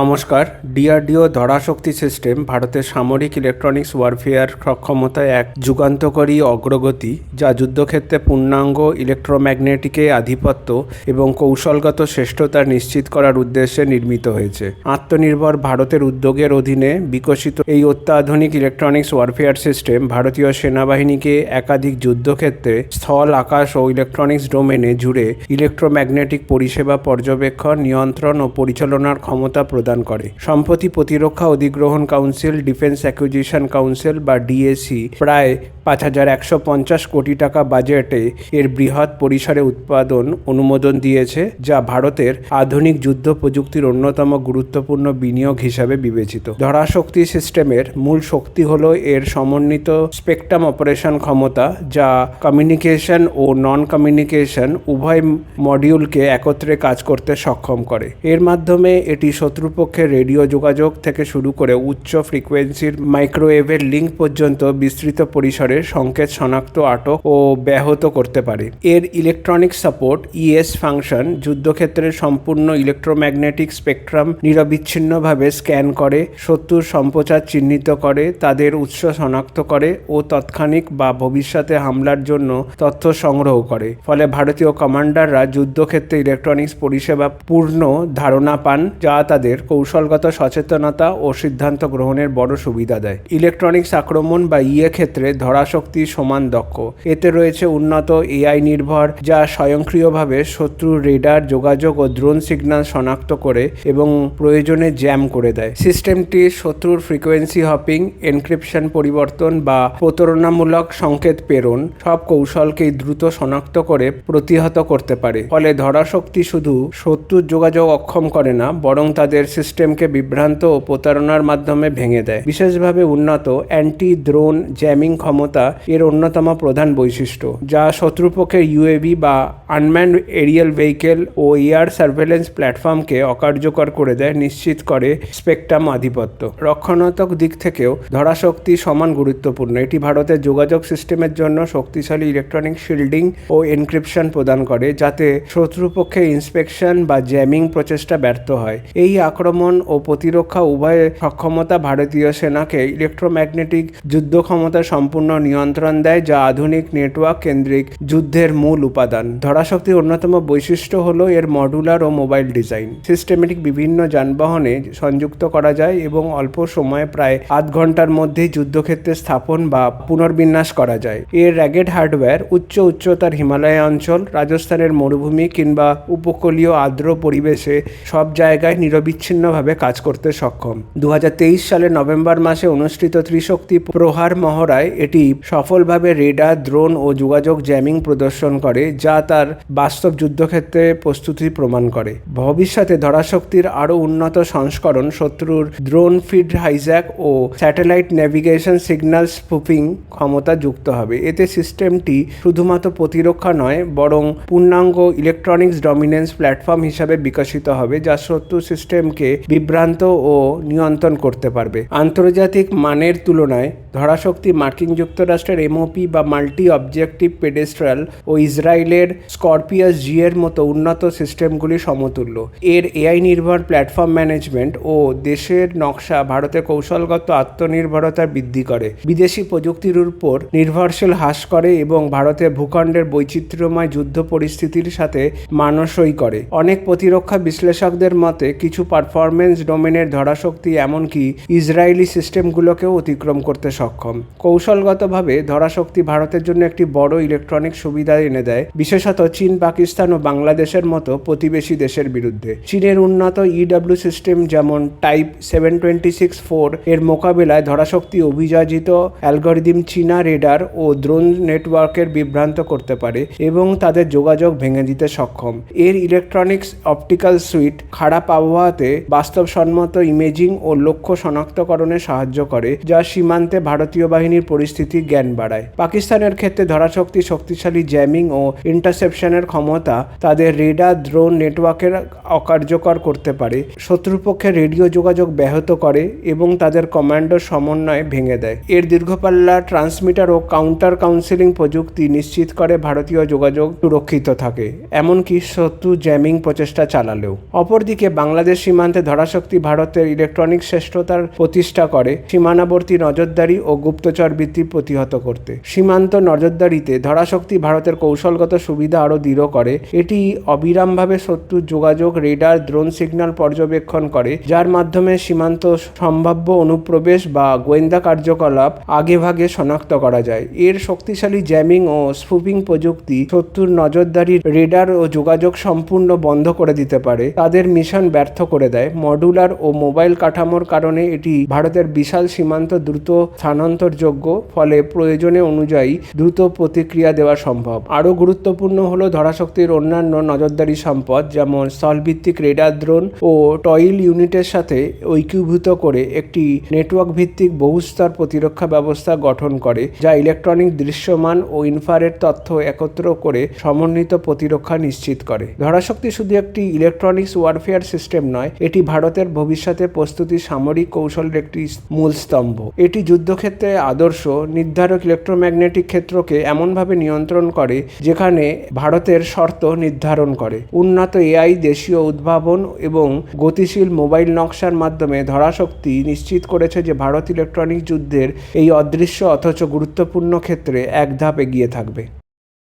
নমস্কার। DRDO ধরাশক্তি system ভারতের সামরিক ইলেকট্রনিক্স ওয়ারফেয়ার সক্ষমতায় এক যুগান্তকারী অগ্রগতি, যা যুদ্ধক্ষেত্রে পূর্ণাঙ্গ ইলেকট্রোম্যাগনেটিকে আধিপত্য এবং কৌশলগত শ্রেষ্ঠতা নিশ্চিত করার উদ্দেশ্যে নির্মিত হয়েছে। আত্মনির্ভর ভারতের উদ্যোগের অধীনে বিকশিত এই অত্যাধুনিক ইলেকট্রনিক্স ওয়ারফেয়ার সিস্টেম ভারতীয় সেনাবাহিনীকে একাধিক যুদ্ধক্ষেত্রে স্থল আকাশ ও ইলেকট্রনিক্স ডোমেনে জুড়ে ইলেকট্রোম্যাগনেটিক পরিষেবা পর্যবেক্ষণ, নিয়ন্ত্রণ ও পরিচালনার ক্ষমতা প্রদান করে। সম্প্রতি প্রতিরক্ষা অধিগ্রহণ কাউন্সিল ডিফেন্স অ্যাকুইজিশন কাউন্সিল বা ডিএসি প্রায় পাঁচ হাজার একশো পঞ্চাশ কোটি টাকা বাজেটে এর বৃহৎ পরিসরে উৎপাদন অনুমোদন দিয়েছে, যা ভারতের আধুনিক যুদ্ধ প্রযুক্তির অন্যতম গুরুত্বপূর্ণ বিনিয়োগ হিসাবে বিবেচিত। ধরাশক্তি সিস্টেমের মূল শক্তি হলো এর সমন্বিত স্পেকট্রাম অপারেশন ক্ষমতা, যা কমিউনিকেশন ও নন কমিউনিকেশন উভয় মডিউলকে একত্রে কাজ করতে সক্ষম করে। এর মাধ্যমে এটি শত্রুপক্ষের রেডিও যোগাযোগ থেকে শুরু করে উচ্চ ফ্রিকোয়েন্সির মাইক্রোওয়েভের লিঙ্ক পর্যন্ত বিস্তৃত পরিসরে সংকেত শনাক্ত, আটক ও ব্যাহত করতে পারে। এর ইলেকট্রনিক সাপোর্ট ইএস ফাংশন যুদ্ধক্ষেত্রে সম্পূর্ণ ইলেকট্রোম্যাগনেটিক স্পেকট্রাম নিরবিচ্ছিন্নভাবে স্ক্যান করে, শত্রুর সম্প্রচার চিহ্নিত করে, তাদের উৎস শনাক্ত করে ও তৎক্ষণিক বা ভবিষ্যতে হামলার জন্য তথ্য সংগ্রহ করে। ফলে ভারতীয় কমান্ডাররা যুদ্ধক্ষেত্রে ইলেকট্রনিক্স পরিষেবা পূর্ণ ধারণা পান, যা তাদের কৌশলগত সচেতনতা ও সিদ্ধান্ত গ্রহণের বড় সুবিধা দেয়। ইলেকট্রনিক্স আক্রমণ বা ইয়ে ক্ষেত্রে ধরাশক্তি সমান দক্ষ। এতে রয়েছে উন্নত এআই নির্ভর, যা স্বয়ংক্রিয়ভাবে শত্রুর রেডার, যোগাযোগ ও ড্রোন সিগন্যাল শনাক্ত করে এবং প্রয়োজনে জ্যাম করে দেয়। সিস্টেমটি শত্রুর ফ্রিকোয়েন্সি হপিং, এনক্রিপশন পরিবর্তন বা প্রতারণামূলক সংকেত প্রেরণ সব কৌশলকেই দ্রুত শনাক্ত করে প্রতিহত করতে পারে। ফলে ধরাশক্তি শুধু শত্রুর যোগাযোগ অক্ষম করে না, বরং তাদের সিস্টেমকে বিভ্রান্ত ও প্রতারণার মাধ্যমে ভেঙে দেয়। বিশেষভাবে উন্নত অ্যান্টি ড্রোন জ্যামিং ক্ষমতা এর অন্যতম প্রধান বৈশিষ্ট্য, যা শত্রুপক্ষের ইউএভি বা আনম্যান্ড এরিয়াল ভেহিকেল ও এয়ার সার্ভেলেন্স প্ল্যাটফর্মকে অকার্যকর করে দেয়, নিশ্চিত করে স্পেকট্রাম আধিপত্য। রক্ষণাত্মক দিক থেকেও ধরাশক্তি সমান গুরুত্বপূর্ণ। এটি ভারতের যোগাযোগ সিস্টেমের জন্য শক্তিশালী ইলেকট্রনিক শিল্ডিং ও এনক্রিপশন প্রদান করে, যাতে শত্রুপক্ষের ইন্সপেকশন বা জ্যামিং প্রচেষ্টা ব্যর্থ হয়। এই আক্রমণ ও প্রতিরক্ষা উভয় সক্ষমতা ভারতীয় সেনাকে ইলেকট্রোম্যাগনেটিক যুদ্ধ ক্ষমতা সম্পূর্ণ নিয়ন্ত্রণ দেয়, যা আধুনিক নেটওয়ার্ক কেন্দ্রিক যুদ্ধের মূল উপাদান। ধরাশক্তির অন্যতম বৈশিষ্ট্য হল এর মডুলার ও মোবাইল ডিজাইন। সিস্টেমেটিক বিভিন্ন যানবাহনে সংযুক্ত করা যায় এবং অল্প সময়ে প্রায় আধ ঘণ্টার মধ্যেই যুদ্ধক্ষেত্রে স্থাপন বা পুনর্বিন্যাস করা যায়। এর র্যাগেড হার্ডওয়্যার উচ্চ উচ্চতার হিমালয় অঞ্চল, রাজস্থানের মরুভূমি কিংবা উপকূলীয় আর্দ্র পরিবেশে সব জায়গায় নিরবিচ্ছিন্নভাবে কাজ করতে সক্ষম। দু হাজার তেইশ সালের নভেম্বর মাসে অনুষ্ঠিত ত্রিশক্তি প্রহার মহড়ায় এটি সফলভাবে রেডার, ড্রোন ও যোগাযোগ জ্যামিং প্রদর্শন করে, যা তার বাস্তব যুদ্ধক্ষেত্রে প্রস্তুতি প্রমাণ করে। ভবিষ্যতে ধরাশক্তির আরও উন্নত সংস্করণ শত্রুর ড্রোন ফিড হাইজ্যাক ও স্যাটেলাইট নেভিগেশন সিগন্যাল স্পুপিং ক্ষমতা যুক্ত হবে। এতে সিস্টেমটি শুধুমাত্র প্রতিরক্ষা নয়, বরং পূর্ণাঙ্গ ইলেকট্রনিক্স ডমিনেন্স প্ল্যাটফর্ম হিসাবে বিকশিত হবে, যা শত্রু সিস্টেমকে বিভ্রান্ত ও নিয়ন্ত্রণ করতে পারবে। আন্তর্জাতিক মানের তুলনায় ধরাশক্তি মার্কিন যুক্তরাষ্ট্রের এমওপি বা মাল্টি অবজেক্টিভ পেডেস্ট্রাল ও ইসরায়েলের স্করপিয়াস জি এর মতো উন্নত সিস্টেমগুলি সমতুল্য। এর এআই নির্ভর প্ল্যাটফর্ম ম্যানেজমেন্ট ও দেশের নকশা ভারতের কৌশলগত আত্মনির্ভরতা বৃদ্ধি করে। বিদেশি প্রযুক্তির উপর নির্ভরশীল হ্রাস করে এবং ভারতের ভূখণ্ডের বৈচিত্র্যময় যুদ্ধ পরিস্থিতির সাথে মানসই করে। অনেক প্রতিরক্ষা বিশ্লেষকদের মতে, কিছু পারফরমেন্স ডোমেনের ধরাশক্তি এমনকি ইসরায়েলি সিস্টেমগুলোকেও অতিক্রম করতে সক্ষম। কৌশলগতভাবে ধরাশক্তি ভারতের জন্য একটি বড় ইলেকট্রনিক সুবিধা এনে দেয়, বিশেষত চীন, পাকিস্তান ও বাংলাদেশের মতো প্রতিবেশী দেশের বিরুদ্ধে। চীনের উন্নত ইডব্লিউ সিস্টেম যেমন type seven twenty six four এর মোকাবেলায় ধরাশক্তি অভিযোজিত অ্যালগরিদিম চীনা রেডার ও দ্রোন নেটওয়ার্কের বিভ্রান্ত করতে পারে এবং তাদের যোগাযোগ ভেঙে দিতে সক্ষম। এর ইলেকট্রনিক্স অপটিক্যাল সুইট খারাপ আবহাওয়াতে বাস্তবসম্মত ইমেজিং ও লক্ষ্য শনাক্তকরণে সাহায্য করে, যা সীমান্তে ভারতীয় বাহিনীর পরিস্থিতি জ্ঞান বাড়ায়। পাকিস্তানের ক্ষেত্রে ধরাশক্তি, শক্তিশালী জ্যামিং ও ইন্টারসেপশনের ক্ষমতা তাদের রেডার ড্রোন নেটওয়ার্কের অকার্যকর করতে পারে। শত্রুপক্ষের রেডিও যোগাযোগ ব্যাহত করে এবং তাদের কমান্ডো সমন্বয় ভেঙে দেয়। এর দীর্ঘপাল্লা ট্রান্সমিটার ও কাউন্টার কাউন্সিলিং প্রযুক্তি নিশ্চিত করে ভারতীয় যোগাযোগ সুরক্ষিত থাকে, এমনকি শত্রু জ্যামিং প্রচেষ্টা চালালেও। অপরদিকে বাংলাদেশ সীমান্তে ধরাশক্তি ভারতের ইলেকট্রনিক শ্রেষ্ঠতার প্রতিষ্ঠা করে। সীমানাবর্তী নজরদারি ও গুপ্তচর বৃত্তি প্রতিহত করতে। সীমান্ত নজরদারিতে ধরাশক্তি ভারতের কৌশলগত সুবিধা আরও দৃঢ় করে। এটি অবিরামভাবে শত্রুর যোগাযোগ, রেডার, ড্রোন সিগন্যাল পর্যবেক্ষণ করে, যার মাধ্যমে সীমান্ত সম্ভাব্য অনুপ্রবেশ বা গোয়েন্দা কার্যকলাপ আগেভাগে শনাক্ত করা যায়। এর শক্তিশালী জ্যামিং ও স্পুপিং প্রযুক্তি শত্রুর নজরদারি, রেডার ও যোগাযোগ সম্পূর্ণ বন্ধ করে দিতে পারে, তাদের মিশন ব্যর্থ করে দেয়। মডুলার ও মোবাইল কাঠামোর কারণে এটি ভারতের বিশাল সীমান্ত দ্রুত স্থানান্তরযোগ্য, ফলে প্রয়োজনে অনুযায়ী দ্রুত প্রতিক্রিয়া দেওয়া সম্ভব। আরও গুরুত্বপূর্ণ হলো ধরাশক্তির অন্যান্য নজরদারি সম্পদ, যেমন স্থলভিত্তিক রেডার ড্রোন ও টয়েল ইউনিটের সাথে ঐক্যভূত করে একটি নেটওয়ার্ক ভিত্তিক বহুস্তর প্রতিরক্ষা ব্যবস্থা গঠন করে, যা ইলেকট্রনিক দৃশ্যমান ও ইনফ্রারেড তথ্য একত্র করে সমন্বিত প্রতিরক্ষা নিশ্চিত করে। ধরাশক্তি শুধু একটি ইলেকট্রনিক্স ওয়ারফেয়ার সিস্টেম নয়, এটি ভারতের ভবিষ্যতে প্রস্তুতি সামরিক কৌশলের একটি মূল স্তম্ভ। এটি যুদ্ধক্ষেত্রে আদর্শ নির্ধারক ইলেকট্রোম্যাগনেটিক ক্ষেত্রকে এমনভাবে নিয়ন্ত্রণ করে যেখানে ভারতের শর্ত নির্ধারণ করে। উন্নত এআই, দেশীয় উদ্ভাবন এবং গতিশীল মোবাইল নকশার মাধ্যমে ধরাশক্তি নিশ্চিত করেছে যে ভারত ইলেকট্রনিক যুদ্ধের এই অদৃশ্য অথচ গুরুত্বপূর্ণ ক্ষেত্রে এক ধাপ এগিয়ে থাকবে।